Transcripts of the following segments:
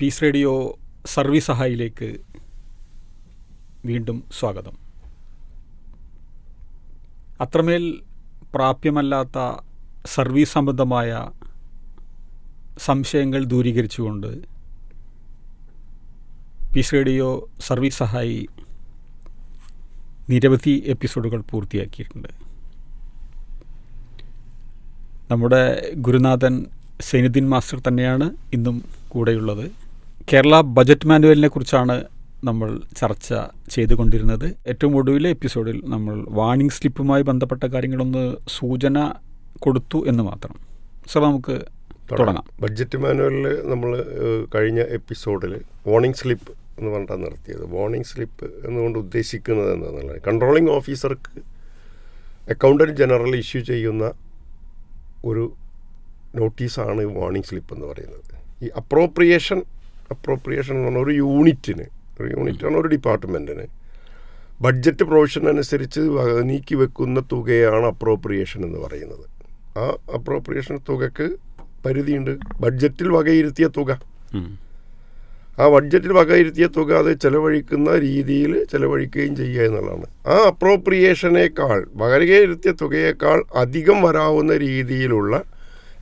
Piece radio service സഹായിലേക്ക് വീണ്ടും സ്വാഗതം. അത്രമേൽ പ്രാപ്യമല്ലാത്ത സർവീസ് സംബന്ധമായ സംശയങ്ങൾ ദൂരീകരിച്ചുകൊണ്ട് പീസ് റേഡിയോ സർവീസ് സഹായി നിരവധി എപ്പിസോഡുകൾ പൂർത്തിയാക്കിയിട്ടുണ്ട്. നമ്മുടെ ഗുരുനാഥൻ സൈനുദ്ദീൻ മാസ്റ്റർ തന്നെയാണ് ഇന്നും കൂടെയുള്ളത്. കേരള ബജറ്റ് മാനുവലിനെ കുറിച്ചാണ് നമ്മൾ ചർച്ച ചെയ്തുകൊണ്ടിരുന്നത്. ഏറ്റവും ഒടുവിലെ എപ്പിസോഡിൽ നമ്മൾ വാണിംഗ് സ്ലിപ്പുമായി ബന്ധപ്പെട്ട കാര്യങ്ങളൊന്ന് സൂചന കൊടുത്തു എന്ന് മാത്രം. സർ നമുക്ക് തുടങ്ങാം. ബഡ്ജറ്റ് മാനുവലിൽ നമ്മൾ കഴിഞ്ഞ എപ്പിസോഡിൽ വാണിംഗ് സ്ലിപ്പ് എന്ന് പറഞ്ഞിട്ടാണ് നിർത്തിയത്. വാണിംഗ് സ്ലിപ്പ് എന്നുകൊണ്ട് ഉദ്ദേശിക്കുന്നത് എന്താണെന്നുള്ളത് കൺട്രോളിംഗ് ഓഫീസർക്ക് അക്കൗണ്ടന്റ് ജനറൽ ഇഷ്യൂ ചെയ്യുന്ന ഒരു നോട്ടീസാണ് വാണിംഗ് സ്ലിപ്പ് എന്ന് പറയുന്നത്. ഈ അപ്രോപ്രിയേഷൻ അപ്രോപ്രിയേഷൻ എന്ന് പറഞ്ഞാൽ ഒരു യൂണിറ്റിന് ഒരു യൂണിറ്റാണ് ഒരു ഡിപ്പാർട്ട്മെന്റിന് ബഡ്ജറ്റ് പ്രൊവിഷൻ അനുസരിച്ച് വക- നീക്കി വെക്കുന്ന തുകയാണ് അപ്രോപ്രിയേഷൻ എന്ന് പറയുന്നത്. ആ അപ്രോപ്രിയേഷൻ തുകക്ക് പരിധിയുണ്ട്. ബഡ്ജറ്റിൽ വകയിരുത്തിയ തുക. ആ ബഡ്ജറ്റിൽ വകയിരുത്തിയ തുക അത് ചെലവഴിക്കുന്ന രീതിയിൽ ചെലവഴിക്കുകയും ചെയ്യുക എന്നുള്ളതാണ്. ആ അപ്രോപ്രിയേഷനേക്കാൾ വകയിരുത്തിയ തുകയേക്കാൾ അധികം വരാവുന്ന രീതിയിലുള്ള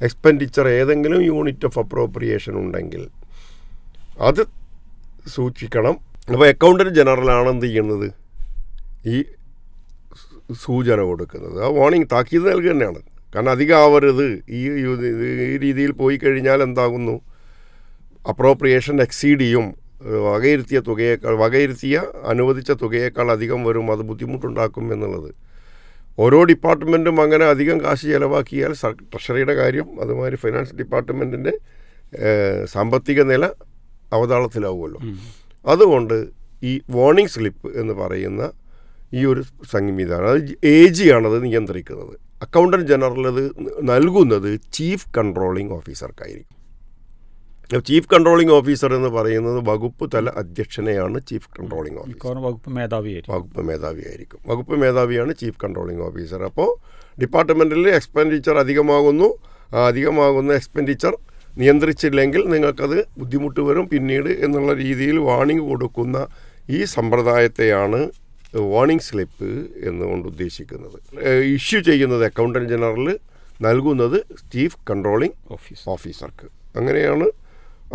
എക്സ്പെൻഡിച്ചർ ഏതെങ്കിലും യൂണിറ്റ് ഓഫ് അപ്രോപ്രിയേഷൻ ഉണ്ടെങ്കിൽ അത് സൂക്ഷിക്കണം. അപ്പോൾ അക്കൗണ്ടന്റ് ജനറലാണ് എന്ത് ചെയ്യുന്നത്? ഈ സൂചന കൊടുക്കുന്നത്. ആ വാണിംഗ് താക്കീത് നൽകുക തന്നെയാണ് കാരണം അധികം ആവരുത് ഈ ഈ രീതിയിൽ പോയി കഴിഞ്ഞാൽ എന്താകുന്നു? അപ്രോപ്രിയേഷൻ എക്സീഡ് ചെയ്യും. വകയിരുത്തിയ തുകയേക്കാൾ വകയിരുത്തിയ അനുവദിച്ച തുകയേക്കാൾ അധികം വരും. അത് ബുദ്ധിമുട്ടുണ്ടാക്കും എന്നുള്ളത്. ഓരോ ഡിപ്പാർട്ട്മെന്റും അങ്ങനെ അധികം കാശ് ചിലവാക്കിയാൽ ട്രഷറിയുടെ കാര്യം അതുമാതിരി ഫിനാൻസ് ഡിപ്പാർട്ട്മെന്റിന്റെ സാമ്പത്തിക നില അവതാളത്തിലാവുമല്ലോ. അതുകൊണ്ട് ഈ വാർണിംഗ് സ്ലിപ്പ് എന്ന് പറയുന്ന ഈ ഒരു സംവിധാനം അത് എ ജി ആണത് നിയന്ത്രിക്കുന്നത്. അക്കൗണ്ടന്റ് ജനറൽ അത് നൽകുന്നത് ചീഫ് കൺട്രോളിംഗ് ഓഫീസർക്കായിരിക്കും ചീഫ് കൺട്രോളിംഗ് ഓഫീസർ എന്ന് പറയുന്നത് വകുപ്പ് തല അധ്യക്ഷനെയാണ് ചീഫ് കൺട്രോളിംഗ് ഓഫീസർ വകുപ്പ് മേധാവിയായിരിക്കും. വകുപ്പ് മേധാവിയായിരിക്കും. വകുപ്പ് മേധാവിയാണ് ചീഫ് കൺട്രോളിംഗ് ഓഫീസർ അപ്പോൾ ഡിപ്പാർട്ട്മെന്റിൽ എക്സ്പെൻഡിച്ചർ അധികമാകുന്നു. അധികമാകുന്ന എക്സ്പെൻഡിച്ചർ നിയന്ത്രിച്ചില്ലെങ്കിൽ നിങ്ങൾക്കത് ബുദ്ധിമുട്ട് വരും. പിന്നീട് എന്നുള്ള രീതിയിൽ വാണിംഗ് കൊടുക്കുന്ന ഈ സമ്പ്രദായത്തെയാണ് വാണിംഗ് സ്ലിപ്പ് എന്നുകൊണ്ട് ഉദ്ദേശിക്കുന്നത്. ഇഷ്യൂ ചെയ്യുന്നത് അക്കൗണ്ടന്റ് ജനറൽ നൽകുന്നത് ചീഫ് കൺട്രോളിംഗ് ഓഫീസ് ഓഫീസർക്ക് അങ്ങനെയാണ്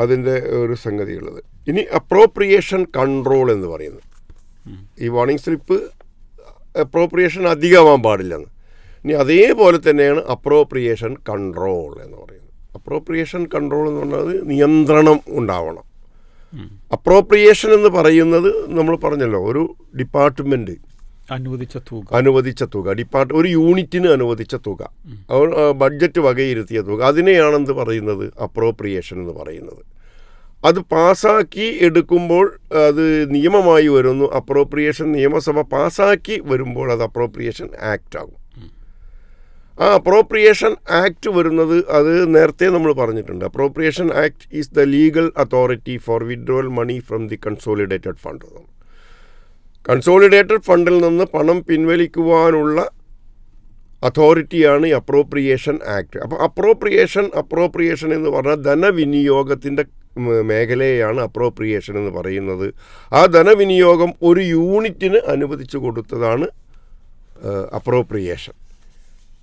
അതിന്റെ ഒരു സംഗതിയുള്ളത്. ഇനി അപ്രോപ്രിയേഷൻ കൺട്രോൾ എന്ന് പറയുന്നത്. ഈ വാണിംഗ് സ്ലിപ്പ് അപ്രോപ്രിയേഷൻ അധികമാവാൻ പാടില്ലെന്ന്. ഇനി അതേപോലെ തന്നെയാണ് അപ്രോപ്രിയേഷൻ കൺട്രോൾ എന്ന് പറയുന്നത്. അപ്രോപ്രിയേഷൻ കൺട്രോൾ എന്ന് പറഞ്ഞത് നിയന്ത്രണം ഉണ്ടാവണം. അപ്രോപ്രിയേഷൻ എന്ന് പറയുന്നത് നമ്മൾ പറഞ്ഞല്ലോ ഒരു ഡിപ്പാർട്ട്മെന്റ് അനുവദിച്ച തുക. അനുവദിച്ച തുക. ഡിപ്പാർട്ട് ഒരു യൂണിറ്റിന് അനുവദിച്ച തുക. ബഡ്ജറ്റ് വകയിരുത്തിയ തുക. അതിനെയാണെന്ന് പറയുന്നത്? അപ്രോപ്രിയേഷൻ എന്ന് പറയുന്നത്. അത് പാസ്സാക്കി എടുക്കുമ്പോൾ അത് നിയമമായി വരുന്നു. അപ്രോപ്രിയേഷൻ നിയമസഭ പാസ്സാക്കി വരുമ്പോൾ അത് അപ്രോപ്രിയേഷൻ ആക്റ്റ് ആകും. ആ അപ്രോപ്രിയേഷൻ ആക്ട് വരുന്നത് അത് നേരത്തെ നമ്മൾ പറഞ്ഞിട്ടുണ്ട്. Appropriation act is the legal authority for withdrawal money from the consolidated fund consolidated ഫണ്ടിൽ നിന്ന് പണം പിൻവലിക്കുവാനുള്ള അതോറിറ്റിയാണ് ഈ അപ്രോപ്രിയേഷൻ ആക്ട് അപ്പോൾ അപ്രോപ്രിയേഷൻ അപ്രോപ്രിയേഷൻ എന്ന് പറഞ്ഞാൽ ധനവിനിയോഗത്തിന്റെ മേഖലയാണ് അപ്രോപ്രിയേഷൻ എന്ന് പറയുന്നത്. ആ ധനവിനിയോഗം ഒരു യൂണിറ്റിന് അനുവദിച്ചു കൊടുത്തതാണ് അപ്രോപ്രിയേഷൻ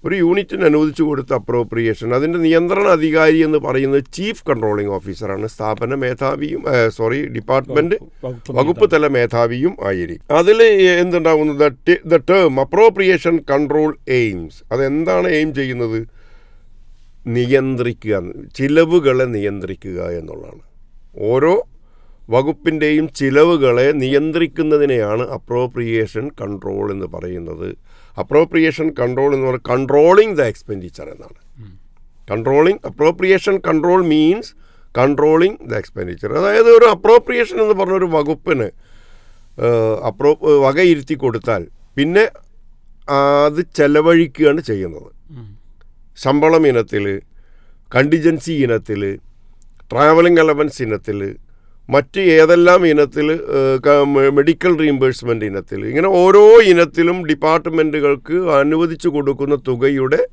ഒരു യൂണിറ്റിന് അനുവദിച്ചു കൊടുത്ത അപ്രോപ്രിയേഷൻ അതിന്റെ നിയന്ത്രണ അധികാരി എന്ന് പറയുന്നത് ചീഫ് കൺട്രോളിംഗ് ഓഫീസറാണ് സ്ഥാപന മേധാവിയും സോറി ഡിപ്പാർട്ട്മെന്റ് വകുപ്പ് തല മേധാവിയും ആയിരിക്കും. അതിൽ എന്തുണ്ടാകുന്നു? The term appropriation control aims അതെന്താണ് എയിം ചെയ്യുന്നത്? നിയന്ത്രിക്കുക. ചിലവുകളെ നിയന്ത്രിക്കുക എന്നുള്ളതാണ്. ഓരോ വകുപ്പിന്റെയും ചിലവുകളെ നിയന്ത്രിക്കുന്നതിനെയാണ് അപ്രോപ്രിയേഷൻ കൺട്രോൾ എന്ന് പറയുന്നത്. അപ്രോപ്രിയേഷൻ കൺട്രോൾ എന്ന് പറയുന്നത് കൺട്രോളിങ് ദ എക്സ്പെൻഡിച്ചർ എന്നാണ്. Controlling appropriation control means controlling the expenditure അതായത് ഒരു അപ്രോപ്രിയേഷൻ എന്ന് പറഞ്ഞ ഒരു വകുപ്പിന് അപ്രോ വകയിരുത്തി കൊടുത്താൽ പിന്നെ അത് ചെലവഴിക്കുകയാണ് ചെയ്യുന്നത്. ശമ്പളം ഇനത്തിൽ കണ്ടിജൻസി ഇനത്തിൽ ട്രാവലിംഗ് അലവൻസ് ഇനത്തിൽ മറ്റ് ഏതെല്ലാം ഇനത്തിൽ മെഡിക്കൽ റീംബേഴ്സ്മെന്റ് ഇനത്തിൽ ഇങ്ങനെ ഓരോ ഇനത്തിലും ഡിപ്പാർട്ട്മെന്റുകൾക്ക് അനുവദിച്ചു കൊടുക്കുന്ന തുകയുടെ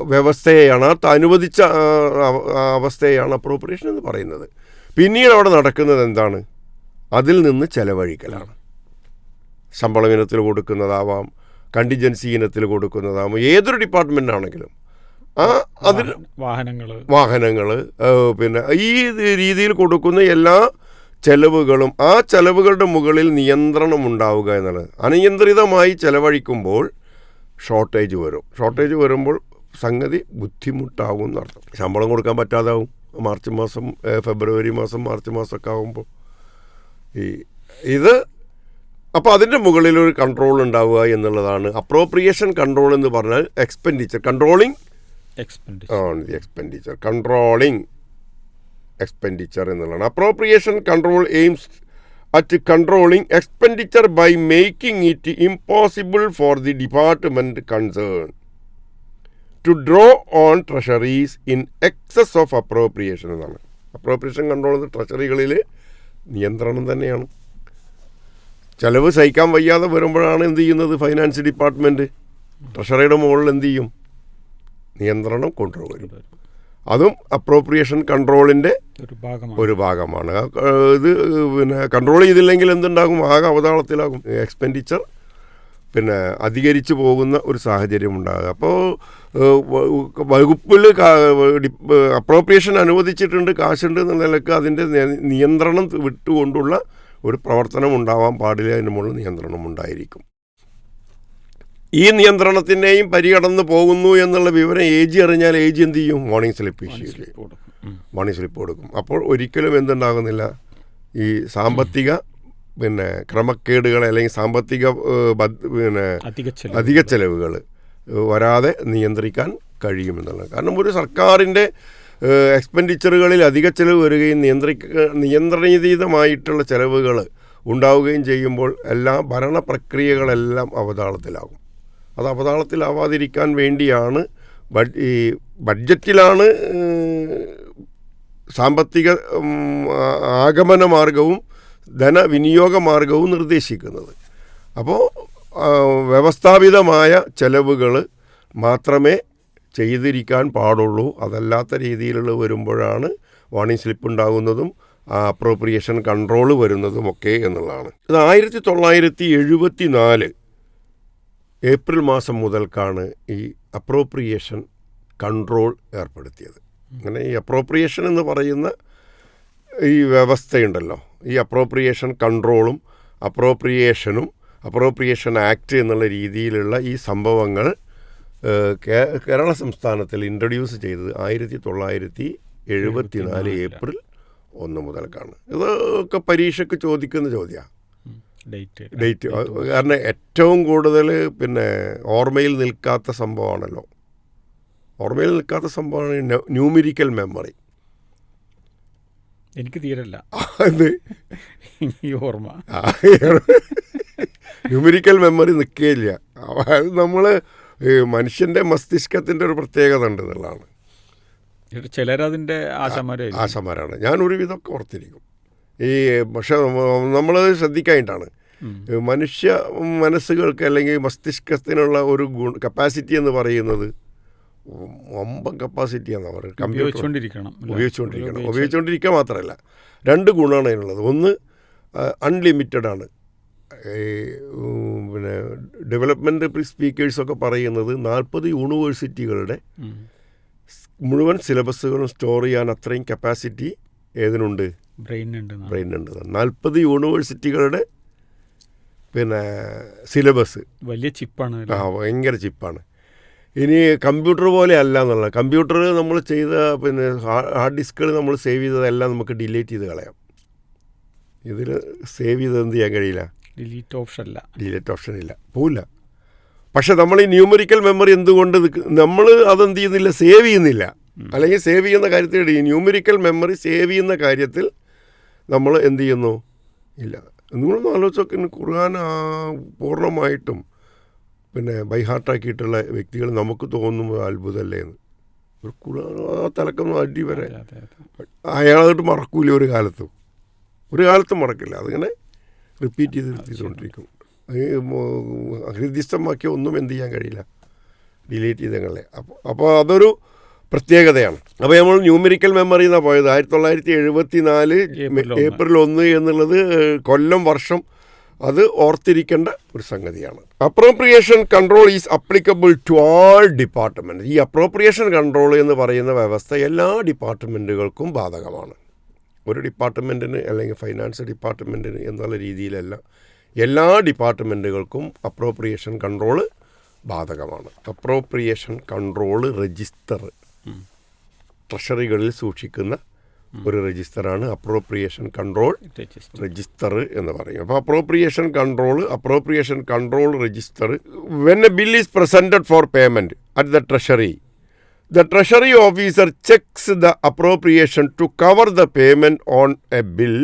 വ്യവസ്ഥയാണ് അനുവദിച്ച ആ, അവ- ആ അവസ്ഥയെയാണ് അപ്രോപ്രിയേഷൻ എന്ന് പറയുന്നത്. പിന്നീട് അവിടെ നടക്കുന്നത് എന്താണ്? അതിൽ നിന്ന് ചെലവഴിക്കലാണ്. ശമ്പളം ഇനത്തിൽ കൊടുക്കുന്നതാവാം കണ്ടിജൻസി ഇനത്തിൽ കൊടുക്കുന്നതാവാം ഏതൊരു ഡിപ്പാർട്ട്മെന്റ് ആണെങ്കിലും. അതിൽ വാഹനങ്ങൾ വാഹനങ്ങൾ പിന്നെ ഈ രീതിയിൽ കൊടുക്കുന്ന എല്ലാ ചെലവുകളും ആ ചെലവുകളുടെ മുകളിൽ നിയന്ത്രണം ഉണ്ടാവുക എന്നുള്ളത് അനിയന്ത്രിതമായി ചെലവഴിക്കുമ്പോൾ ഷോർട്ടേജ് വരും. ഷോർട്ടേജ് വരുമ്പോൾ സംഗതി ബുദ്ധിമുട്ടാവും എന്നർത്ഥം ശമ്പളം കൊടുക്കാൻ പറ്റാതാവും. മാർച്ച് മാസം ഫെബ്രുവരി മാസം മാർച്ച് മാസമൊക്കെ ആകുമ്പോൾ ഈ ഇത് അപ്പോൾ അതിന്റെ മുകളിൽ ഒരു കൺട്രോൾ ഉണ്ടാവുക എന്നുള്ളതാണ്. അപ്രോപ്രിയേഷൻ കൺട്രോൾ എന്ന് പറഞ്ഞാൽ expenditure controlling expenditure on expenditure controlling expenditure എന്നുള്ളതാണ്. Appropriation control aims at controlling expenditure by making it impossible for the department concern to draw on treasuries in excess of appropriation എന്നാണ്. Appropriation control ട്രഷറികളിൽ നിയന്ത്രണം തന്നെയാണ്. ചെലവ് സഹിക്കാൻ വയ്യാതെ വരുമ്പോഴാണ് എന്ത് ചെയ്യുന്നത്? ഫൈനാൻസ് ഡിപ്പാർട്ട്മെന്റ് ട്രഷറിയുടെ മുകളിൽ എന്ത് ചെയ്യും? നിയന്ത്രണം കൊണ്ടുവരും. അതും അപ്രോപ്രിയേഷൻ കൺട്രോളിന്റെ ഒരു ഭാഗമാണ്. ഇത് പിന്നെ കൺട്രോൾ ചെയ്തില്ലെങ്കിൽ എന്തുണ്ടാകും? ആകെ അവതാളത്തിലാകും. എക്സ്പെൻഡിച്ചർ പിന്നെ അധികരിച്ചു പോകുന്ന ഒരു സാഹചര്യം ഉണ്ടാകുക അപ്പോൾ വകുപ്പിൽ അപ്രോപ്രിയേഷൻ അനുവദിച്ചിട്ടുണ്ട് കാശുണ്ട് എന്ന നിലയ്ക്ക് അതിന്റെ നിയ- നിയന്ത്രണം വിട്ടുകൊണ്ടുള്ള ഒരു പ്രവർത്തനം ഉണ്ടാവാൻ പാടില്ല അതിനുമുള്ള നിയന്ത്രണം ഉണ്ടായിരിക്കും ഈ നിയന്ത്രണത്തിന്റെയും പരികടന്ന് പോകുന്നു എന്നുള്ള വിവരം ഏജി അറിഞ്ഞാൽ ഏജി എന്ത് ചെയ്യും? Warning slip issue. ഉം. സ്ലിപ്പ് കൊടുക്കും. അപ്പോൾ ഒരിക്കലും എന്തുണ്ടാകുന്നില്ല. ഈ സാമ്പത്തിക പിന്നെ ക്രമക്കേടുകൾ അല്ലെങ്കിൽ സാമ്പത്തിക പിന്നെ അധിക ചെലവ് ചെലവുകൾ വരാതെ നിയന്ത്രിക്കാൻ കഴിയുമെന്നുള്ളത് കാരണം ഒരു സർക്കാരിന്റെ എക്സ്പെൻഡിച്ചറുകളിൽ അധിക ചെലവ് വരികയും നിയന്ത്രിക്ക നിയന്ത്രണീതീതമായിട്ടുള്ള ചെലവുകൾ ഉണ്ടാവുകയും ചെയ്യുമ്പോൾ എല്ലാ ഭരണ പ്രക്രിയകളെല്ലാം അവതാളത്തിലാകും. അത് അവതാളത്തിലാവാതിരിക്കാൻ വേണ്ടിയാണ് ഈ ബഡ്ജറ്റിലാണ് സാമ്പത്തിക ആഗമന മാർഗവും ധനവിനിയോഗ മാർഗവും നിർദ്ദേശിക്കുന്നത്. അപ്പോൾ വ്യവസ്ഥാപിതമായ ചെലവുകൾ മാത്രമേ ചെയ്തിരിക്കാൻ പാടുള്ളൂ. അതല്ലാത്ത രീതിയിലുള്ള വരുമ്പോഴാണ് വാണിംഗ് സ്ലിപ്പ് ഉണ്ടാകുന്നതും അപ്രോപ്രിയേഷൻ കൺട്രോൾ വരുന്നതും ഒക്കെ എന്നുള്ളതാണ്. ഇത് ആയിരത്തി തൊള്ളായിരത്തി എഴുപത്തി നാല് ഏപ്രിൽ മാസം മുതൽക്കാണ് ഈ അപ്രോപ്രിയേഷൻ കൺട്രോൾ ഏർപ്പെടുത്തിയത്. അങ്ങനെ ഈ അപ്രോപ്രിയേഷൻ എന്ന് പറയുന്ന ഈ വ്യവസ്ഥയുണ്ടല്ലോ. ഈ അപ്രോപ്രിയേഷൻ കൺട്രോളും അപ്രോപ്രിയേഷനും അപ്രോപ്രിയേഷൻ ആക്ട് എന്നുള്ള രീതിയിലുള്ള ഈ സംഭവങ്ങൾ കേരള സംസ്ഥാനത്തിൽ ഇൻട്രൊഡ്യൂസ് ചെയ്തത് ആയിരത്തി തൊള്ളായിരത്തി എഴുപത്തി നാല് ഏപ്രിൽ ഒന്ന് മുതൽക്കാണ്. ഇതൊക്കെ പരീക്ഷയ്ക്ക് ചോദിക്കുന്ന ചോദ്യമാണ്. ഡേറ്റ് ഡേറ്റ് കാരണം ഏറ്റവും കൂടുതൽ പിന്നെ ഓർമ്മയിൽ നിൽക്കാത്ത സംഭവമാണല്ലോ. ഓർമ്മയിൽ നിൽക്കാത്ത സംഭവമാണ് ന്യൂമിരിക്കൽ മെമ്മറി. എനിക്ക് തീരല്ല. ഈ ഓർമ്മ. ന്യൂമറിക്കൽ മെമ്മറി നിൽക്കുകയില്ല. അത് നമ്മൾ മനുഷ്യന്റെ മസ്തിഷ്കത്തിന്റെ ഒരു പ്രത്യേകത ഉണ്ട് എന്നുള്ളതാണ്. ചിലരതിന്റെ ആശമാരായിരിക്കും. ആശമാരാണ്. ഞാൻ ഒരുവിധമൊക്കെ ഓർത്തിരിക്കും. ഈ പക്ഷെ നമ്മൾ ശ്രദ്ധിക്കായിട്ടാണ് ഉം. മനുഷ്യ മനസ്സുകൾക്ക് അല്ലെങ്കിൽ മസ്തിഷ്കത്തിനുള്ള ഒരു ഗുണ കപ്പാസിറ്റി എന്ന് പറയുന്നത് വമ്പൻ കപ്പാസിറ്റിയാണ് അവർ ഉപയോഗിച്ചുകൊണ്ടിരിക്കണം? ഉപയോഗിച്ചുകൊണ്ടിരിക്കണം ഉപയോഗിച്ച് ഉപയോഗിച്ചുകൊണ്ടിരിക്കുക മാത്രമല്ല. രണ്ട് ഗുണമാണ് അതിനുള്ളത്. ഒന്ന് അൺലിമിറ്റഡ് ആണ്. ഈ, പിന്നെ ഡെവലപ്മെന്റ് സ്പീക്കേഴ്സൊക്കെ പറയുന്നത് നാൽപ്പത് യൂണിവേഴ്സിറ്റികളുടെ മുഴുവൻ സിലബസുകളും സ്റ്റോർ ചെയ്യാൻ അത്രയും കപ്പാസിറ്റി ഏതിനുണ്ട്. ബ്രെയിനുണ്ട് നാൽപ്പത് യൂണിവേഴ്സിറ്റികളുടെ പിന്നെ സിലബസ്. വലിയ ചിപ്പാണ് ആ ഭയങ്കര ചിപ്പാണ്. ഇനി കമ്പ്യൂട്ടർ പോലെ അല്ല എന്നുള്ള കമ്പ്യൂട്ടർ നമ്മൾ ചെയ്ത പിന്നെ ഹാർഡ് ഡിസ്കുകൾ നമ്മൾ സേവ് ചെയ്തതെല്ലാം നമുക്ക് ഡിലീറ്റ് ചെയ്ത് കളയാം. ഇതിൽ സേവ് ചെയ്ത് എന്ത് ചെയ്യാൻ കഴിയില്ല? ഡിലീറ്റ് ഓപ്ഷൻ അല്ല. ഡിലീറ്റ് ഓപ്ഷൻ ഇല്ല. പോവില്ല. പക്ഷെ നമ്മൾ ഈ ന്യൂമറിക്കൽ മെമ്മറി എന്തുകൊണ്ട് നമ്മൾ അതെന്ത് ചെയ്യുന്നില്ല? സേവ് ചെയ്യുന്നില്ല. അല്ലെങ്കിൽ സേവ് ചെയ്യുന്ന കാര്യത്തിൽ ഈ ന്യൂമറിക്കൽ മെമ്മറി സേവ് ചെയ്യുന്ന കാര്യത്തിൽ നമ്മൾ എന്ത് ചെയ്യുന്നു? ഇല്ല. നിങ്ങളൊന്ന് ആലോചിച്ചൊക്കെ കുറുകാൻ ഖുർആൻ പൂർണമായിട്ടും പിന്നെ ബൈഹാർട്ടാക്കിയിട്ടുള്ള വ്യക്തികൾ നമുക്ക് തോന്നുന്നത് അത്ഭുതമല്ലേ എന്ന്. ഒരു തലക്കൊന്നും അടി വരെ. അയാളായിട്ട് മറക്കൂല ഒരു കാലത്തും? ഒരു കാലത്തും മറക്കില്ല. അതിങ്ങനെ റിപ്പീറ്റ് ചെയ്ത് റിപ്പീറ്റ് ഹൃദ്യസ്ഥമാക്കിയ ഒന്നും എന്ത് ചെയ്യാൻ കഴിയില്ല. ഡിലീറ്റ് ചെയ്തങ്ങളെ അപ്പോൾ അപ്പോൾ അതൊരു പ്രത്യേകതയാണ്. അപ്പോൾ നമ്മൾ ന്യൂമെറിക്കൽ മെമ്മറി എന്നാണ് പോയത്. ആയിരത്തി തൊള്ളായിരത്തി എഴുപത്തി നാല് ഏപ്രിൽ ഒന്ന്. എന്നുള്ളത് കൊല്ലം വർഷം അത് ഓർത്തിരിക്കേണ്ട ഒരു സംഗതിയാണ്. Appropriation control is applicable to all department ഈ അപ്രോപ്രിയേഷൻ കൺട്രോൾ എന്ന് പറയുന്ന വ്യവസ്ഥ എല്ലാ ഡിപ്പാർട്ട്മെന്റുകൾക്കും ബാധകമാണ്. ഒരു ഡിപ്പാർട്ട്മെന്റിന് അല്ലെങ്കിൽ ഫൈനാൻസ് ഡിപ്പാർട്ട്മെന്റിന് എന്നുള്ള രീതിയിലല്ല എല്ലാ ഡിപ്പാർട്ട്മെന്റുകൾക്കും അപ്രോപ്രിയേഷൻ കൺട്രോൾ ബാധകമാണ്. അപ്രോപ്രിയേഷൻ കൺട്രോൾ രജിസ്റ്റർ ട്രഷറികളിൽ സൂക്ഷിക്കുന്ന ഒരു രജിസ്റ്ററാണ് അപ്രോപ്രിയേഷൻ കൺട്രോൾ രജിസ്റ്റർ എന്ന് പറയും അപ്പോൾ appropriation control appropriation control register. When a bill is presented for payment at the treasury the treasury officer checks the appropriation to cover the payment on a bill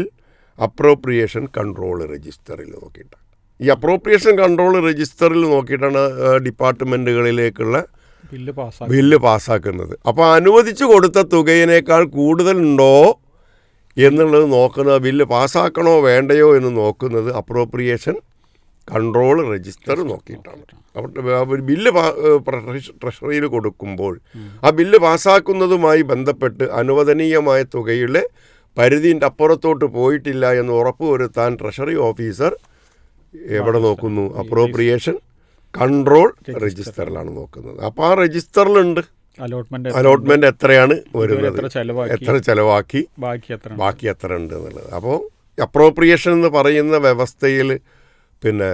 appropriation control രജിസ്റ്ററിൽ നോക്കിയിട്ടാണ്. ഈ appropriation control രജിസ്റ്ററിൽ നോക്കിയിട്ടാണ് ഡിപ്പാർട്ട്മെന്റുകളിലേക്കുള്ള bill പാസ്സാക്കി bill പാസ്സാക്കുന്നത്. അപ്പോൾ അനുവദിച്ചു കൊടുത്ത തുകയിനേക്കാൾ കൂടുതലുണ്ടോ എന്നുള്ളത് നോക്കുന്നത് ബില്ല് പാസ്സാക്കണോ വേണ്ടയോ എന്ന് നോക്കുന്നത് അപ്രോപ്രിയേഷൻ കൺട്രോൾ രജിസ്റ്റർ നോക്കിയിട്ടാണ്. അപ്പോൾ ബില്ല് ട്രഷറിയിൽ കൊടുക്കുമ്പോൾ ആ ബില്ല് പാസ്സാക്കുന്നതുമായി ബന്ധപ്പെട്ട് അനുവദനീയമായ തുകയുടെ പരിധിന്റെ അപ്പുറത്തോട്ട് പോയിട്ടില്ല എന്ന് ഉറപ്പുവരുത്താൻ ട്രഷറി ഓഫീസർ എവിടെ നോക്കുന്നു? അപ്രോപ്രിയേഷൻ കൺട്രോൾ രജിസ്റ്ററിലാണ് നോക്കുന്നത്. അപ്പോൾ ആ രജിസ്റ്ററിലുണ്ട്. അലോട്ട്മെന്റ് അലോട്ട്മെന്റ് എത്രയാണ് എത്ര വരുന്നത്? എത്ര ചെലവാക്കി? ബാക്കി എത്ര? ബാക്കി എത്ര ഉണ്ട് എന്നുള്ളത്. അപ്പോൾ അപ്രോപ്രിയേഷൻ എന്ന് പറയുന്ന വ്യവസ്ഥയിൽ പിന്നെ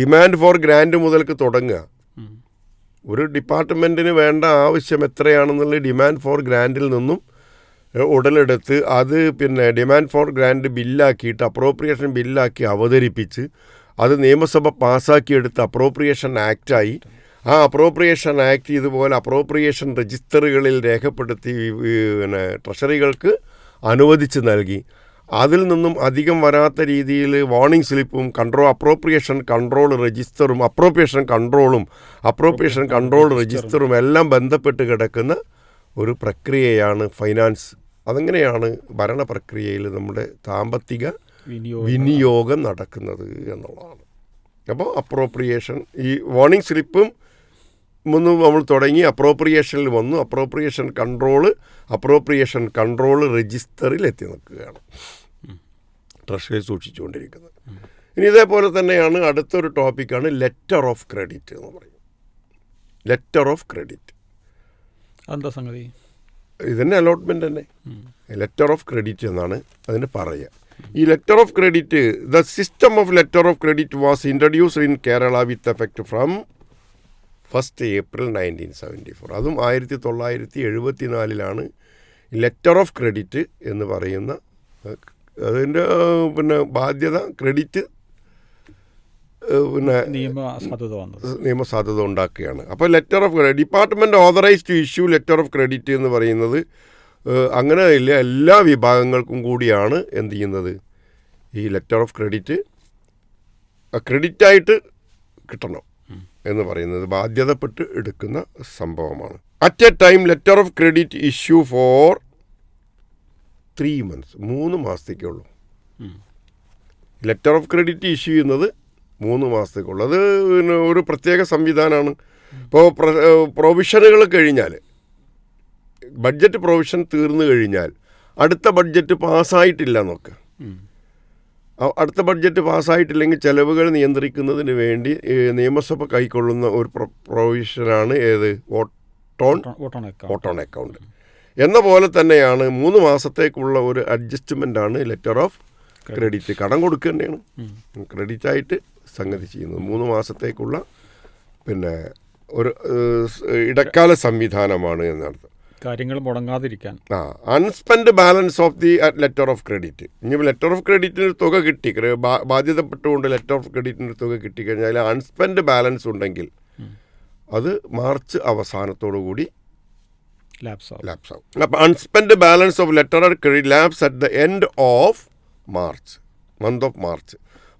ഡിമാൻഡ് ഫോർ ഗ്രാൻഡ് മുതൽക്ക് തുടങ്ങുക. ഒരു ഡിപ്പാർട്ട്മെന്റിന് വേണ്ട ആവശ്യം എത്രയാണെന്നുള്ള ഡിമാൻഡ് ഫോർ ഗ്രാൻഡിൽ നിന്നും ഉടലെടുത്ത് അത് പിന്നെ ഡിമാൻഡ് ഫോർ ഗ്രാൻഡ് ബില്ലാക്കിയിട്ട് അപ്രോപ്രിയേഷൻ ബില്ലാക്കി അവതരിപ്പിച്ച് അത് നിയമസഭ പാസ്സാക്കിയെടുത്ത അപ്രോപ്രിയേഷൻ ആക്റ്റായി ആ അപ്രോപ്രിയേഷൻ ആക്ട് ഇതുപോലെ അപ്രോപ്രിയേഷൻ രജിസ്റ്ററുകളിൽ രേഖപ്പെടുത്തി പിന്നെ ട്രഷറികൾക്ക് അനുവദിച്ച് നൽകി. അതിൽ നിന്നും അധികം വരാത്ത രീതിയിൽ വാർണിംഗ് സ്ലിപ്പും കൺട്രോൾ അപ്രോപ്രിയേഷൻ കൺട്രോൾ രജിസ്റ്ററും അപ്രോപ്രിയേഷൻ കൺട്രോളും അപ്രോപ്രിയേഷൻ കൺട്രോൾ രജിസ്റ്ററും എല്ലാം ബന്ധപ്പെട്ട് കിടക്കുന്ന ഒരു പ്രക്രിയയാണ് ഫൈനാൻസ് അതങ്ങനെയാണ് ഭരണ പ്രക്രിയയിൽ നമ്മുടെ സാമ്പത്തിക വിനിയോഗം. നടക്കുന്നത് എന്നുള്ളതാണ്. അപ്പോൾ അപ്രോപ്രിയേഷൻ ഈ വാർണിംഗ് സ്ലിപ്പും മുന്ന് നമ്മൾ തുടങ്ങി അപ്രോപ്രിയേഷനിൽ വന്നു അപ്രോപ്രിയേഷൻ കൺട്രോൾ അപ്രോപ്രിയേഷൻ കൺട്രോൾ രജിസ്റ്ററിൽ എത്തി നിൽക്കുകയാണ്. ട്രഷറി സൂക്ഷിച്ചുകൊണ്ടിരിക്കുന്നത്. ഇനി ഇതേപോലെ തന്നെയാണ് അടുത്തൊരു ടോപ്പിക്കാണ് ലെറ്റർ ഓഫ് ക്രെഡിറ്റ് എന്ന് പറയും. ലെറ്റർ ഓഫ് ക്രെഡിറ്റ് എന്താ സംഗതി? ഇതന്നെ അലോട്ട്മെന്റ് തന്നെ. ലെറ്റർ ഓഫ് ക്രെഡിറ്റ് എന്നാണ് അതിന് പറയുക. ഈ letter of credit the system of letter of credit was introduced in Kerala with effect from first April nineteen seventy four അതും ആയിരത്തി തൊള്ളായിരത്തി എഴുപത്തി നാലിലാണ് ലെറ്റർ ഓഫ് ക്രെഡിറ്റ് എന്ന് പറയുന്ന അതിന്റെ പിന്നെ ബാധ്യത ക്രെഡിറ്റ് പിന്നെ നിയമസാധുത നിയമസാധ്യത ഉണ്ടാക്കുകയാണ്. അപ്പോൾ letter of department authorise to issue letter of credit എന്ന് പറയുന്നത് അങ്ങനെ ഇല്ല. എല്ലാ വിഭാഗങ്ങൾക്കും കൂടിയാണ് എന്ത് ചെയ്യുന്നത്? ഈ ലെറ്റർ ഓഫ് ക്രെഡിറ്റ് ക്രെഡിറ്റായിട്ട് കിട്ടണം എന്ന് പറയുന്നത് ബാധ്യതപ്പെട്ട് എടുക്കുന്ന സംഭവമാണ്. At a time letter of credit issue for three months മൂന്ന് മാസത്തേക്കുള്ളൂ. ലെറ്റർ ഓഫ് ക്രെഡിറ്റ് ഇഷ്യൂ ചെയ്യുന്നത് മൂന്ന് മാസത്തേക്കുള്ളൂ. അത് ഒരു പ്രത്യേക സംവിധാനമാണ്. ഇപ്പോൾ പ്രൊവിഷനുകൾ കഴിഞ്ഞാൽ ബഡ്ജറ്റ് പ്രൊവിഷൻ തീർന്നു കഴിഞ്ഞാൽ അടുത്ത ബഡ്ജറ്റ് പാസ്സായിട്ടില്ല നോക്ക് അടുത്ത ബഡ്ജറ്റ് പാസ്സായിട്ടില്ലെങ്കിൽ ചെലവുകൾ നിയന്ത്രിക്കുന്നതിന് വേണ്ടി നിയമസഭ കൈക്കൊള്ളുന്ന ഒരു പ്രൊ പ്രൊവിഷനാണ് ഏത്? Vote on vote on account. എന്ന പോലെ തന്നെയാണ് മൂന്ന് മാസത്തേക്കുള്ള ഒരു അഡ്ജസ്റ്റ്മെന്റ് ആണ് ലെറ്റർ ഓഫ് ക്രെഡിറ്റ് കടം കൊടുക്കുക തന്നെയാണ്. ക്രെഡിറ്റ് ആയിട്ട് സംഗതി ചെയ്യുന്നത്. മൂന്ന് മാസത്തേക്കുള്ള പിന്നെ ഒരു ഇടക്കാല സംവിധാനമാണ് എന്നർത്ഥം. കാര്യങ്ങൾ മുടങ്ങാതിരിക്കാൻ. ആ unspent balance of the letter of credit ഇനി ലെറ്റർ ഓഫ് ക്രെഡിറ്റിന് തുക കിട്ടി. ബാധ്യതപ്പെട്ടുകൊണ്ട് ലെറ്റർ ഓഫ് ക്രെഡിറ്റിന് തുക കിട്ടിക്കഴിഞ്ഞാൽ അൺസ്പെൻഡ് ബാലൻസ് ഉണ്ടെങ്കിൽ അത് മാർച്ച് അവസാനത്തോടു കൂടി ലാപ്സ് ആവും. ലാപ്സ് ആവും. അപ്പോൾ unspent balance of letter of credit lapse at the end of March month of March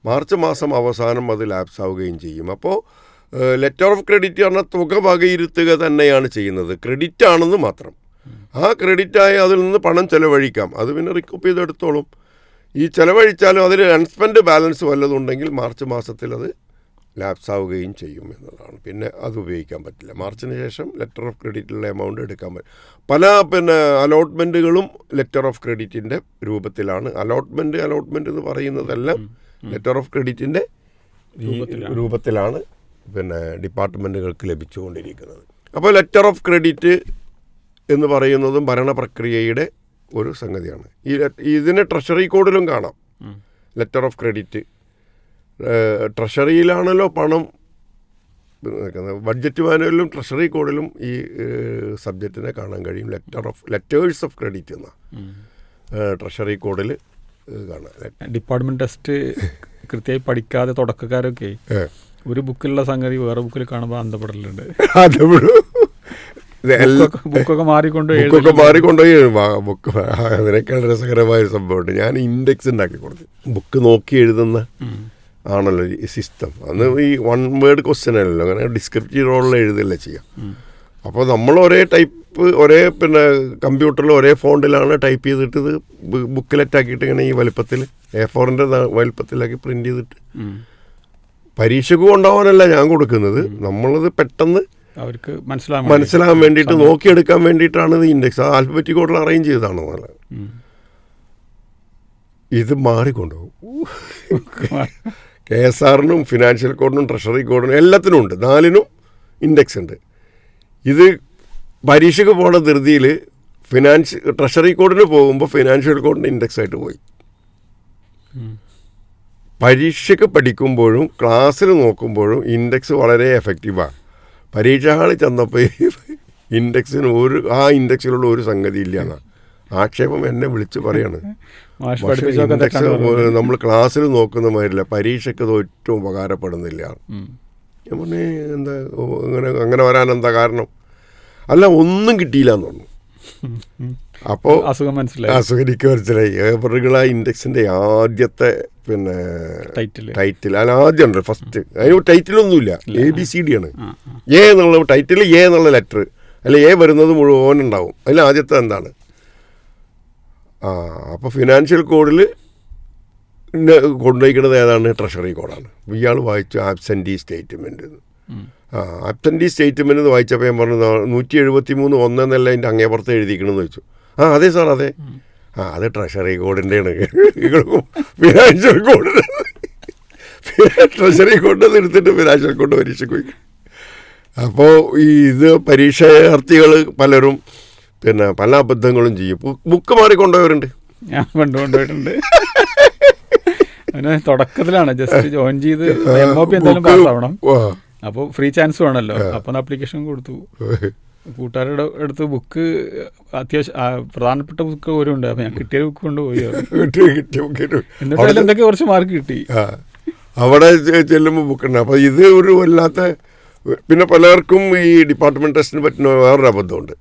March മാസം അവസാനം അത് ലാപ്സ് ആവുകയും ചെയ്യും. അപ്പോൾ ലെറ്റർ ഓഫ് ക്രെഡിറ്റ് പറഞ്ഞാൽ തുക വകയിരുത്തുക തന്നെയാണ് ചെയ്യുന്നത്. ക്രെഡിറ്റ് ആണെന്ന് മാത്രം. ആ ക്രെഡിറ്റായി അതിൽ നിന്ന് പണം ചെലവഴിക്കാം. അത് പിന്നെ റിക്കപ്പ് ചെയ്തെടുത്തോളും. ഈ ചെലവഴിച്ചാലും അതിൽ അൺസ്പെൻഡ് ബാലൻസ് വല്ലതുണ്ടെങ്കിൽ മാർച്ച് മാസത്തിൽ അത് ലാപ്സ് ആവുകയും ചെയ്യും എന്നതാണ് പിന്നെ അത് ഉപയോഗിക്കാൻ പറ്റില്ല. മാർച്ചിന് ശേഷം ലെറ്റർ ഓഫ് ക്രെഡിറ്റിലെ എമൗണ്ട് എടുക്കാൻ പറ്റും പല പിന്നെ അലോട്ട്മെന്റുകളും ലെറ്റർ ഓഫ് ക്രെഡിറ്റിന്റെ രൂപത്തിലാണ്. അലോട്ട്മെന്റ് അലോട്ട്മെന്റ് എന്ന് പറയുന്നതെല്ലാം ലെറ്റർ ഓഫ് ക്രെഡിറ്റിന്റെ രൂപത്തിലാണ്. പിന്നെ ഡിപ്പാർട്ട്മെന്റുകൾക്ക് ലഭിച്ചുകൊണ്ടിരിക്കുന്നത്. അപ്പോൾ ലെറ്റർ ഓഫ് ക്രെഡിറ്റ് എന്ന് പറയുന്നതും ഭരണ പ്രക്രിയയുടെ ഒരു സംഗതിയാണ്. ഈ ഇതിനെ ട്രഷറി കോഡിലും കാണാം. Letter of credit. ട്രഷറിയിലാണല്ലോ പണം നിൽക്കുന്നത്. ബഡ്ജറ്റ് മാനുവലിലും ട്രഷറി കോഡിലും ഈ സബ്ജക്റ്റിനെ കാണാൻ കഴിയും. Letter of letters of credit എന്ന ട്രഷറി കോഡിൽ കാണാം. ഡിപ്പാർട്ട്മെന്റ് ടെസ്റ്റ് കൃത്യമായി പഠിക്കാതെ തുടക്കക്കാരൊക്കെ. ഒരു ബുക്കിലുള്ള സംഗതി വേറെ ബുക്കിൽ കാണുമ്പോൾ അന്തപ്പെടലുണ്ട്. ബുക്കൊക്കെ- മാറിക്കൊണ്ട് ബുക്കൊക്കെ ബുക്ക് അതിനേക്കാൾ രസകരമായ ഒരു സംഭവമുണ്ട്. ഞാൻ ഇൻഡെക്സ് ഉണ്ടാക്കി കൊടുത്തു. ബുക്ക് നോക്കി എഴുതുന്ന ആണല്ലോ ഈ സിസ്റ്റം. അന്ന് ഈ വൺ വേർഡ് ക്വസ്റ്റ്യൻ അല്ലല്ലോ അങ്ങനെ ഡിസ്ക്രിപ്റ്റീവ് റോളിൽ എഴുതില്ല ചെയ്യാം. അപ്പോൾ നമ്മൾ ഒരേ ടൈപ്പ് ഒരേ പിന്നെ കമ്പ്യൂട്ടറിൽ ഒരേ ഫോണ്ടിലാണ് ടൈപ്പ് ചെയ്തിട്ട് ഇത് ബുക്കിലെറ്റ് ആക്കിയിട്ട് ഇങ്ങനെ ഈ വലുപ്പത്തിൽ എ ഫോറിന്റെ വലുപ്പത്തിലാക്കി പ്രിന്റ് ചെയ്തിട്ട് ഉം. പരീക്ഷയ്ക്ക് കൊണ്ടുപോകാനല്ല ഞാൻ കൊടുക്കുന്നത്. നമ്മളത് പെട്ടെന്ന് അവർക്ക് മനസ്സിലാകും മനസ്സിലാകാൻ വേണ്ടിയിട്ട് നോക്കിയെടുക്കാൻ വേണ്ടിയിട്ടാണ് ഇത് ഇൻഡെക്സ് ആ ആൽഫബറ്റിക് ഓർഡർ അറേഞ്ച് ചെയ്താണ് നല്ല ഇത് മാറിക്കൊണ്ടുപോകും. കെ എസ് ആറിനും ഫിനാൻഷ്യൽ കോഡിനും ട്രഷറി കോഡിനും എല്ലാത്തിനും ഉണ്ട്. നാലിനും ഇൻഡെക്സ് ഉണ്ട്. ഇത് പരീക്ഷയ്ക്ക് പോണ ധൃതിയിൽ ഫിനാൻസ് ട്രഷറി കോഡിന് പോകുമ്പോൾ ഫിനാൻഷ്യൽ കോഡിന് ഇൻഡെക്സ് ആയിട്ട് പോയി. പരീക്ഷയ്ക്ക് പഠിക്കുമ്പോഴും ക്ലാസ്സിൽ നോക്കുമ്പോഴും ഇൻഡെക്സ് വളരെ എഫക്റ്റീവാണ്. പരീക്ഷ ഹാളിൽ ചെന്നപ്പോൾ ഇൻഡെക്സിന് ഒരു ആ ഇൻഡെക്സിലുള്ള ഒരു സംഗതി ഇല്ല എന്നാ ആക്ഷേപം എന്നെ വിളിച്ച് പറയാണ്. ഇൻഡെക്സ് നമ്മൾ ക്ലാസ്സിൽ നോക്കുന്ന മാതിരില്ല പരീക്ഷയ്ക്ക് അത് ഏറ്റവും ഉപകാരപ്പെടുന്നില്ല. ഞാൻ പറഞ്ഞു എന്താ അങ്ങനെ അങ്ങനെ വരാൻ എന്താ കാരണം? അല്ല ഒന്നും കിട്ടിയില്ല എന്ന് പറഞ്ഞു. അപ്പോൾ അസുഖം മനസ്സിലായി. അസുഖം എനിക്ക് മനസ്സിലായി. ഏപ്രിലുള്ള ഇൻഡെക്സിന്റെ ആദ്യത്തെ പിന്നെ ടൈറ്റിൽ അല്ല ആദ്യം ഉണ്ട് ഫസ്റ്റ് അതിന് ടൈറ്റിലൊന്നുമില്ല എ ബി സി ഡി ആണ്. എ എന്നുള്ള ടൈറ്റിൽ എ എന്നുള്ള ലെറ്റർ അല്ല എ വരുന്നത് മുഴുവൻ ഉണ്ടാവും. അതിൽ ആദ്യത്തെ എന്താണ്? ആ അപ്പോൾ ഫിനാൻഷ്യൽ കോഡിൽ കൊണ്ടുപോയിക്കുന്നത് ഏതാണ്? ട്രഷറി കോഡാണ് ഇയാൾ വായിച്ചു ആബ്സെന്റി സ്റ്റേറ്റ്മെന്റ്. ആ ആബ്സെന്റി സ്റ്റേറ്റ്മെന്റ് എന്ന് വായിച്ചപ്പോൾ ഞാൻ പറഞ്ഞു നൂറ്റി എഴുപത്തി മൂന്ന് ഒന്നെന്നല്ല അതിന്റെ അങ്ങേപ്പുറത്ത് എഴുതിക്കണമെന്ന് ചോദിച്ചു ആ അതെ സാർ അതെ. ആ അത് ട്രഷറി കോഡിന്റെയാണ് ഫിനാൻഷ്യൽ കോഡ് ട്രഷറി കോഡ് എടുത്തിട്ട് ഫിനാൻഷ്യൽ കോഡ് പരീക്ഷ പോയി. അപ്പോൾ ഈ ഇത് പരീക്ഷാർത്ഥികൾ പലരും പിന്നെ പല അബദ്ധങ്ങളും ചെയ്യും. ബുക്ക് മാറി മാറിക്കൊണ്ടുപോയവരുണ്ട് ഞാൻ കൊണ്ടുകൊണ്ടുപോയിട്ടുണ്ട് അവന് തുടക്കത്തിലാണ്. ജസ്റ്റ് ജോയിൻ ചെയ്ത് എം ഒ പി എന്തായാലും പാസ് പാസ്സാവണം അപ്പോൾ ഫ്രീ ചാൻസ് വേണമല്ലോ അപ്പം അപ്ലിക്കേഷൻ കൊടുത്തു. കൂട്ടുകാരുടെ അടുത്ത് ബുക്ക് അത്യാവശ്യം പ്രധാനപ്പെട്ട ബുക്ക് ഒരു ഉണ്ട് അപ്പം ഞാൻ കിട്ടിയ ബുക്ക് കൊണ്ടുപോയി. കിട്ടി, കിട്ടി, കിട്ടി. എന്നിട്ട് അതിൽ എന്തൊക്കെ കുറച്ച് മാർക്ക് കിട്ടി. അവിടെ ചെല്ലുമ്പോൾ ബുക്കുണ്ട്. അപ്പോൾ ഇത് ഒരു വല്ലാത്ത പിന്നെ പലർക്കും ഈ ഡിപ്പാർട്ട്മെന്റ് ടെസ്റ്റിന് പറ്റുന്ന വേറൊരു അബദ്ധമുണ്ട്.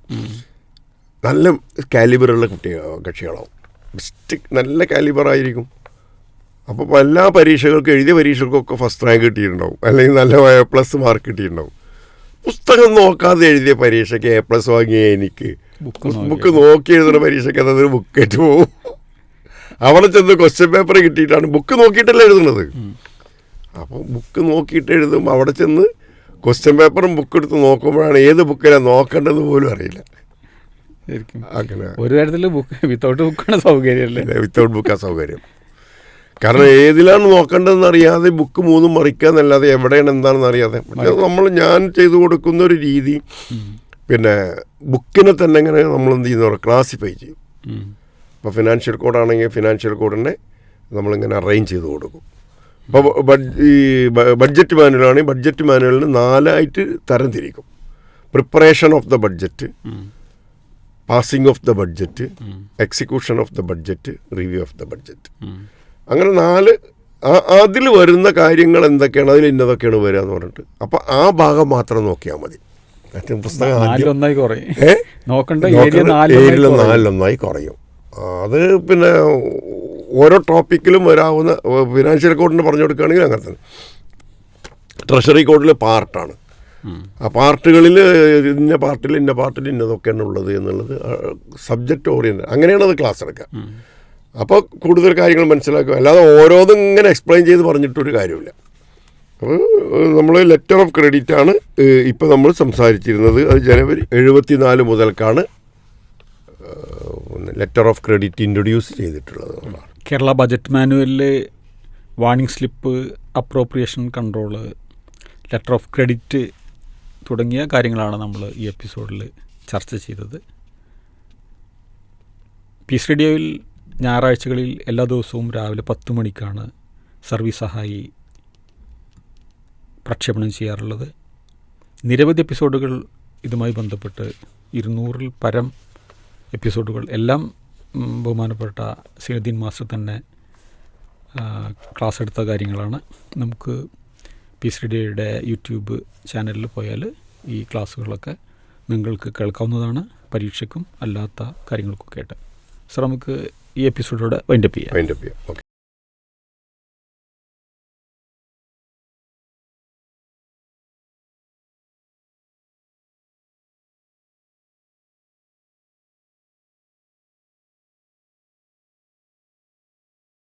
നല്ല കാലിബറുള്ള കുട്ടികൾ കക്ഷികളാവും. ബെസ്റ്റ് നല്ല കാലിബറായിരിക്കും അപ്പോൾ എല്ലാ പരീക്ഷകൾക്കും എഴുതിയ പരീക്ഷകൾക്കൊക്കെ ഫസ്റ്റ് റാങ്ക് കിട്ടിയിട്ടുണ്ടാവും. അല്ലെങ്കിൽ നല്ല പ്ലസ് മാർക്ക് കിട്ടിയിട്ടുണ്ടാവും. പുസ്തകം നോക്കാതെ എഴുതിയ പരീക്ഷയ്ക്ക് എ പ്ലസ് വാങ്ങിയ എനിക്ക്. ബുക്ക് നോക്കി. എഴുതുന്ന പരീക്ഷയ്ക്ക് അതൊരു ബുക്ക് ആയിട്ട് പോകും. അവിടെ ചെന്ന് ക്വസ്റ്റ്യൻ പേപ്പർ കിട്ടിയിട്ടാണ് ബുക്ക് നോക്കിയിട്ടല്ല എഴുതുന്നത്. അപ്പോൾ ബുക്ക് നോക്കിയിട്ട് എഴുതുമ്പോൾ അവിടെ ചെന്ന് ക്വസ്റ്റ്യൻ പേപ്പറും ബുക്ക് എടുത്ത് നോക്കുമ്പോഴാണ് ഏത് ബുക്കിലാണ് നോക്കേണ്ടത് പോലും അറിയില്ല. ശരിക്കും. ഒരു തരത്തിൽ ബുക്ക് വിത്തൗട്ട് ബുക്കാണ് സൗകര്യമല്ലേ വിത്തൗട്ട് ബുക്കാണ് സൗകര്യം. കാരണം ഏതിലാണ് നോക്കേണ്ടതെന്ന് അറിയാതെ ബുക്ക് മൂന്നും മറിക്കുക എന്നല്ലാതെ എവിടെയാണ് എന്താണെന്ന് അറിയാതെ നമ്മൾ ഞാൻ ചെയ്തു കൊടുക്കുന്ന ഒരു രീതി പിന്നെ ബുക്കിനെ തന്നെ ഇങ്ങനെ നമ്മൾ എന്ത് ചെയ്യുന്ന ക്ലാസിഫൈ ചെയ്യും. ഇപ്പോൾ ഫിനാൻഷ്യൽ കോഡാണെങ്കിൽ ഫിനാൻഷ്യൽ കോഡിനെ നമ്മളിങ്ങനെ അറേഞ്ച് ചെയ്ത് കൊടുക്കും അപ്പോൾ ഈ ബഡ്ജറ്റ് മാനുവലാണെങ്കിൽ ബഡ്ജറ്റ് മാനുവലിന് നാലായിട്ട് തരംതിരിക്കും preparation of the budget. Passing of the budget execution of the budget review of the budget. അങ്ങനെ നാല് അതിൽ വരുന്ന കാര്യങ്ങൾ എന്തൊക്കെയാണ് അതിൽ ഇന്നതൊക്കെയാണ് വരിക എന്ന് പറഞ്ഞിട്ട്. അപ്പോൾ ആ ഭാഗം മാത്രം നോക്കിയാൽ മതി. പുസ്തകം നാലിലൊന്നായി കുറയും. അത് പിന്നെ ഓരോ ടോപ്പിക്കിലും വരാവുന്ന ഫിനാൻഷ്യൽ കോഡിന് പറഞ്ഞു കൊടുക്കുകയാണെങ്കിൽ അങ്ങനെ തന്നെ. ട്രഷറി കോഡിൽ പാർട്ടാണ്. ആ പാർട്ടുകളിൽ ഇന്ന പാർട്ടിൽ ഇന്ന പാർട്ടിൽ ഇന്നതൊക്കെയാണ് ഉള്ളത് എന്നുള്ളത് സബ്ജക്റ്റ് ഓറിയന്റഡ് അങ്ങനെയാണ് അത് ക്ലാസ് എടുക്കുക. അപ്പോൾ കൂടുതൽ കാര്യങ്ങൾ മനസ്സിലാക്കുക. അല്ലാതെ ഓരോന്നും ഇങ്ങനെ എക്സ്പ്ലെയിൻ ചെയ്ത് പറഞ്ഞിട്ടൊരു കാര്യമില്ല. അപ്പോൾ നമ്മൾ ലെറ്റർ ഓഫ് ക്രെഡിറ്റ് ആണ് ഇപ്പോൾ നമ്മൾ സംസാരിച്ചിരുന്നത്. അത് ജനുവരി എഴുപത്തിനാല് മുതൽക്കാണ് ലെറ്റർ ഓഫ് ക്രെഡിറ്റ് ഇൻട്രൊഡ്യൂസ് ചെയ്തിട്ടുള്ളത് Kerala budget മാനുവലിൽ warning slip appropriation control letter of credit തുടങ്ങിയ കാര്യങ്ങളാണ് നമ്മൾ ഈ എപ്പിസോഡിൽ ചർച്ച ചെയ്തത്. പീസ് റേഡിയോയിൽ ഞായറാഴ്ചകളിൽ എല്ലാ ദിവസവും രാവിലെ പത്ത് മണിക്കാണ് സർവീസ് സഹായി പ്രക്ഷേപണം ചെയ്യാറുള്ളത്. നിരവധി എപ്പിസോഡുകൾ ഇതുമായി ബന്ധപ്പെട്ട് ഇരുന്നൂറിൽ പരം എപ്പിസോഡുകൾ. എല്ലാം ബഹുമാനപ്പെട്ട സീനുദ്ദീൻ മാസ്റ്റർ തന്നെ ക്ലാസ് എടുത്ത കാര്യങ്ങളാണ്. നമുക്ക് പി സി ഡിയുടെ യൂട്യൂബ് ചാനലിൽ പോയാൽ ഈ ക്ലാസ്സുകളൊക്കെ നിങ്ങൾക്ക് കേൾക്കാവുന്നതാണ് പരീക്ഷയ്ക്കും അല്ലാത്ത കാര്യങ്ങൾക്കൊക്കെ ആയിട്ട്. സർ നമുക്ക് ഈ എപ്പിസോഡോടെ വൈൻഡപ്പ് ചെയ്യാം. വൈൻഡപ്പ് ചെയ്യാം.